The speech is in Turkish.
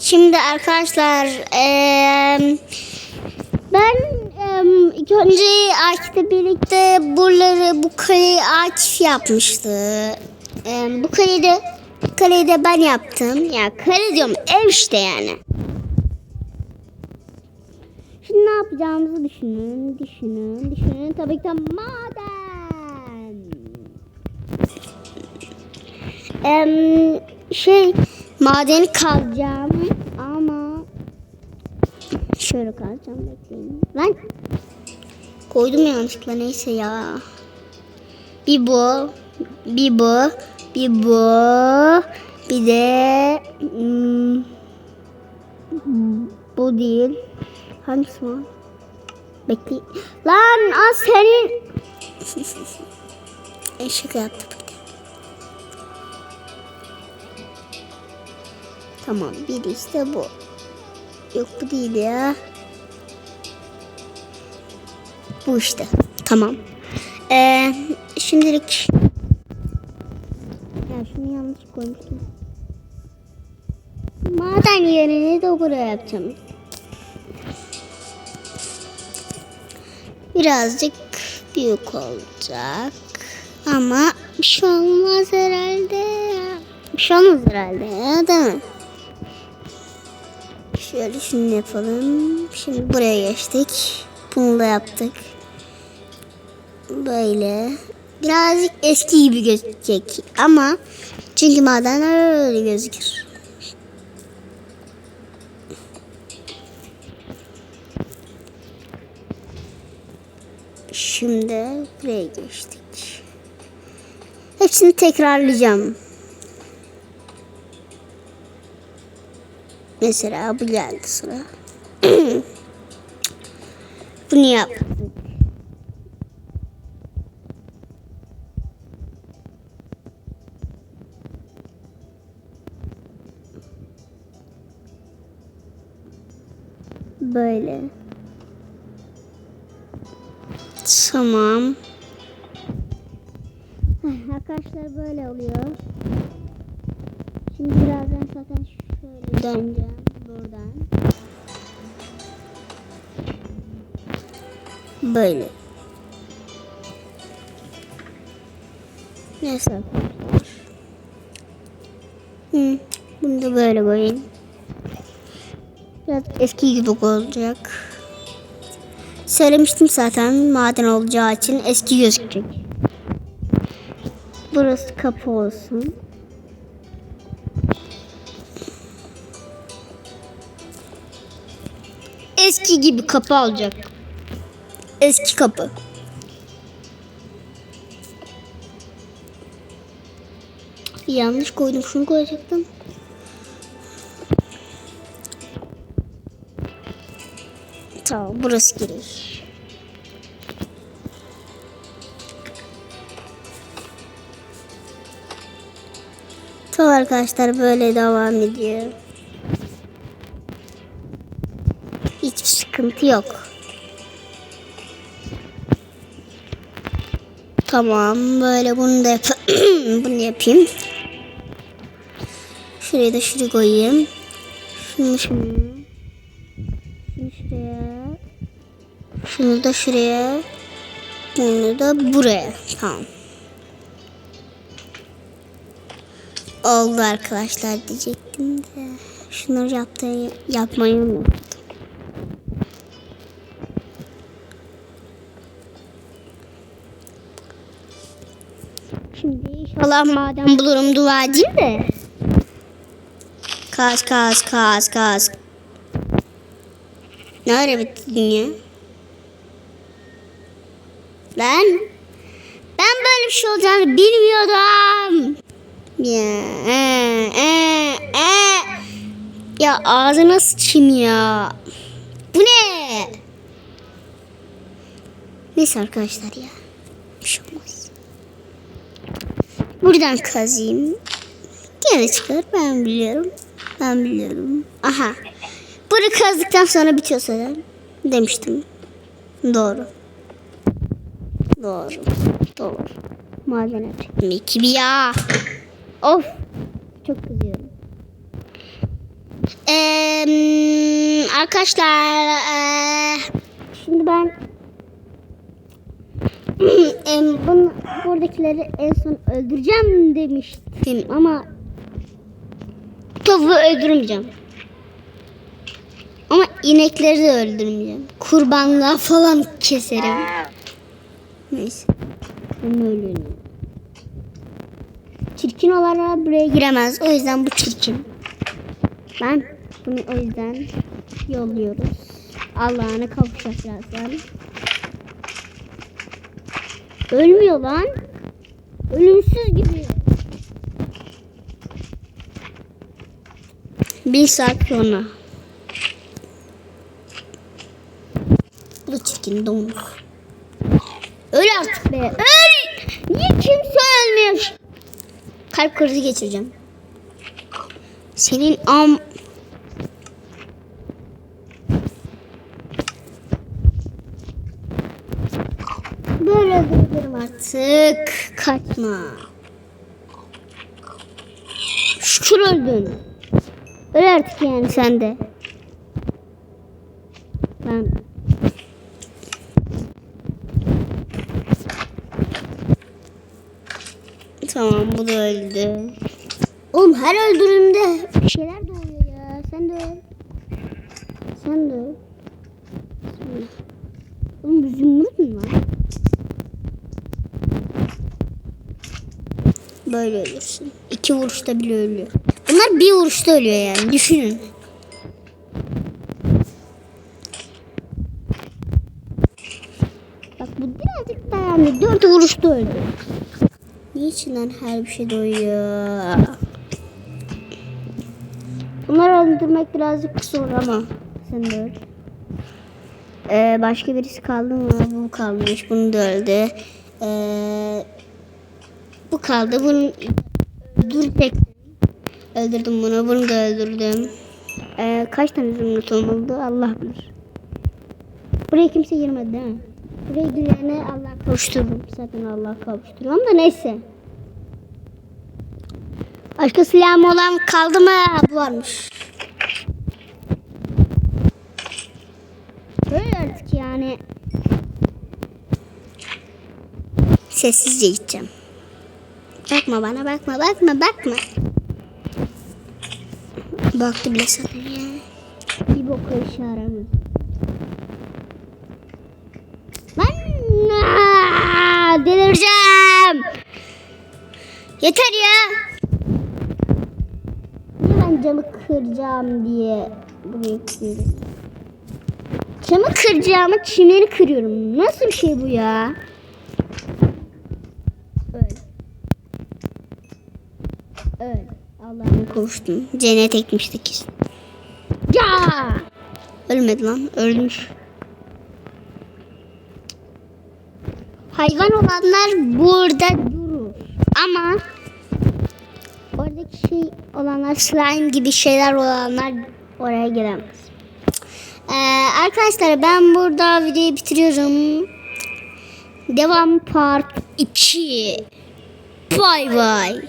Şimdi arkadaşlar eee, ben ilk önce Akif'le birlikte buraları bu kaleyi Akif yapmıştı. Eee, bu kaleyi de kaleyi de ben yaptım. Ya kale diyorum ev işte yani. Şimdi ne yapacağımızı düşünün, düşünün, düşünün. Tabii ki de maden. Em, şey madeni kazacağım ama şöyle kazacağım bekleyin. Lan koydum yanlışlıkla neyse ya. Bir bu, bir bu, bir bu, bir de hmm, bu değil. Hangisi var? Bekle. Lan az senin. Eşik yaptım. Tamam bir işte bu. Yok bu değil ya. Bu işte. Tamam. Ee, şimdilik ya şunu yanlış koymuştum. Maden yerini de buraya yapacağım. Birazcık büyük olacak. Ama bir şey olmaz herhalde. Bir şey olmaz herhalde değil mi? Şöyle şunu yapalım. Şimdi buraya geçtik. Bunu da yaptık. Böyle. Birazcık eski gibi gözükecek ama çünkü madenler öyle gözükür. Şimdi buraya geçtik. Hepsini tekrarlayacağım. Mesela bu geldi sıra. Bunu yaptık. Böyle. Tamam. Arkadaşlar böyle oluyor. Şimdi birazdan zaten şöyle döneceğim buradan. Böyle. Neyse. Hı, bunu da böyle koyayım. Biraz eski gibi olacak. Söylemiştim zaten maden olacağı için eski gözükecek. Burası kapı olsun. Eski gibi kapı olacak. Eski kapı. Yanlış koydum. Şunu koyacaktım. Tamam burası giriş. Tamam arkadaşlar böyle devam ediyor. Hiçbir sıkıntı yok. Tamam böyle bunu da yap bunu yapayım. Şuraya da şuraya koyayım. Şunu şunu. Şunu şuraya. Şunu da şuraya. Bunu da buraya. Tamam. Oldu arkadaşlar diyecektim de. Şunları yaptı, yapmayı unuttum. Şimdi inşallah maden bulurum dua edeyim de. Kaz kaz kaz kaz. Ne ara bitti dünya? Ben ben böyle bir şey olacağını bilmiyordum. Ya, e, e, e. ya ağzına sıçayım ya. Bu ne? Neyse arkadaşlar ya. Bir şey olmaz. Buradan kazayım. Gene çıkar ben biliyorum. Ben biliyorum. Aha. Bunu kazdıktan sonra bitiyor zaten. Demiştim. Doğru. Doğru. Doğru. İki bir ya. Of. Çok kızıyorum. Eee, arkadaşlar eee, şimdi ben bunu, buradakileri en son öldüreceğim demiştim ama tavuğu öldürmeyeceğim. Ama inekleri de öldürmeyeceğim. Kurbanlığa falan keserim. Neyse. Ben öyle. Çirkin olarak buraya giremez. O yüzden bu çirkin. Ben bunu o yüzden yolluyoruz. Allah'ına kavuşacak birazdan. Ölmüyor lan. Ölümsüz gibi. Bir saat sonra. Bu çirkin domuz. Öl artık be. Öl. Niye kimse ölmüyor? Kalp krizi geçireceğim. Senin am... Böyle dururum artık. Kaçma. Şükür öldün. Öl artık yani sen de. Ben... Tamam bu da öldü. Oğlum her öldürümde bir şeyler doğuyor ya. Sen de öl. Sen de öl. Oğlum bu zümrüt mü var? Böyle ölürsün. İki vuruşta bile ölüyor. Bunlar bir vuruşta ölüyor yani. Düşünün. Bak bu birazcık dayandı. Dört vuruşta öldü. Niçin lan her bir şey doyuyor? Bunları öldürmek birazcık zor ama sen de öl. Ee, başka birisi kaldı mı? Bu kalmış. Bunu da öldü. Ee, bu kaldı. Bunu dur tek öldürdüm bunu. Bunu da öldürdüm. Ee, kaç tane zümrüt olmalı Allah bilir. Buraya kimse girmedi değil? Buraya girene Allah kavuştururum. Zaten Allah kavuşturuyorum da neyse. Başka silahım olan kaldı mı? Bu varmış. Böyle artık yani. Sessizce gideceğim. Bakma bana bakma bakma bakma. Baktı bile sana ya. Bir boka işe aramıyor. Ben delireceğim. Yeter ya. Niye ben camı kıracağım diye buraya kırıyorum. Camı kıracağımı çimleri kırıyorum. Nasıl bir şey bu ya? Öl. Öl. Allah'ım kavuştum. Cennet ekmiştik. Ya! Ölmedi lan. Ölmüş. Hayvan olanlar burada durur. Ama oradaki şey olanlar slime gibi şeyler olanlar oraya giremez. Ee, arkadaşlar ben burada videoyu bitiriyorum. Devam part 2. Bay bay.